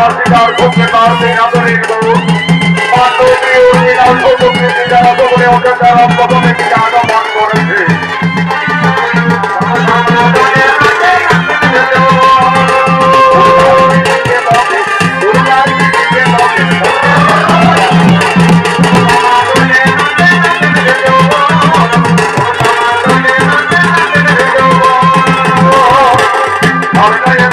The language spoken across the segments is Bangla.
পক্ষে তার দিন আদরের বউ মান্ডবী অর্জিনা সৌপ্রকৃতি যারা সকলে ওকে তারা প্রথমে আজ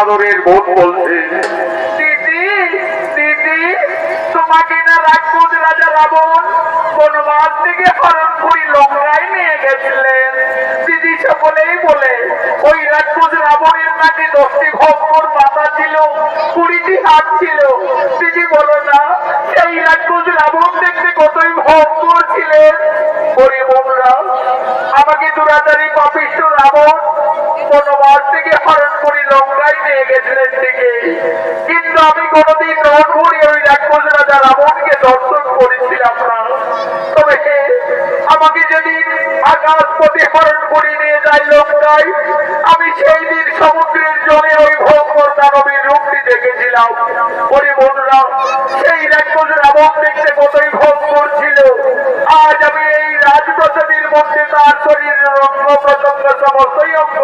আদরের বোধ বলছে, দিদি দিদি, তোমাকে না রাক্ষস রাজা রাবণ থেকে লঙ্কায় নিয়ে গেছিলেন। দিদি সকলেই বলে, ওই রাক্ষস রাবণের নাকি দশটি ভক্তর মাথা ছিল, কুড়িটি হাত ছিল। দিদি বলো না, সেই রাক্ষস রাবণ দেখতে কতই ভক্তর ছিলেন? বোনরা, আমাকে দুরাতারি পাপিষ্ট রাবণ বনবাস থেকে হরণ করি লঙ্কায় নিয়ে গেছিলেন থেকে কিন্তু আমি কোনোদিন রণ করি ওই রাক্ষস রাজা রাবণকে দর্শন করেছিলাম না। তবে আমাকে যেদিন আকাশ পথে হরণ করে নিয়ে যায় লঙ্কায় আমি সেই দিন সমুদ্রের জলে ওই ভয়ঙ্কর দানবীর রূপটি দেখেছিলাম। ওরে বন্ধুরা, সেই রাক্ষস রাবণ দেখতে কতই ভয়ঙ্কর ছিল। আজ আমি এই রাজপ্রসাদের মধ্যে তার শরীরের অঙ্গ প্রত্যঙ্গ সমস্তই তোমরা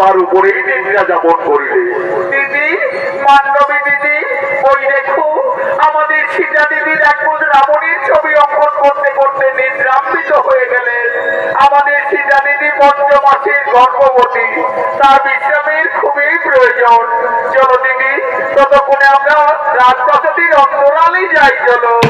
তার উপরেই নিদ্রা যাপন করিলে। দিদি, মান্ডবী দিদি, ওই দেখো, আমাদের সীতা দিদির এক বছর রাবণীর ছবি অঙ্কন করতে করতে নিদ্রাম্বিত হয়ে গেলেন। আমাদের সীতা দিদি পঞ্চমাসের গর্ভবতী। তার বিশ্রামের খুবই প্রয়োজন। চলো দিদি, ততক্ষণে আমরা রাজপ্রাসাদের অন্তরালেই যাই, চলো।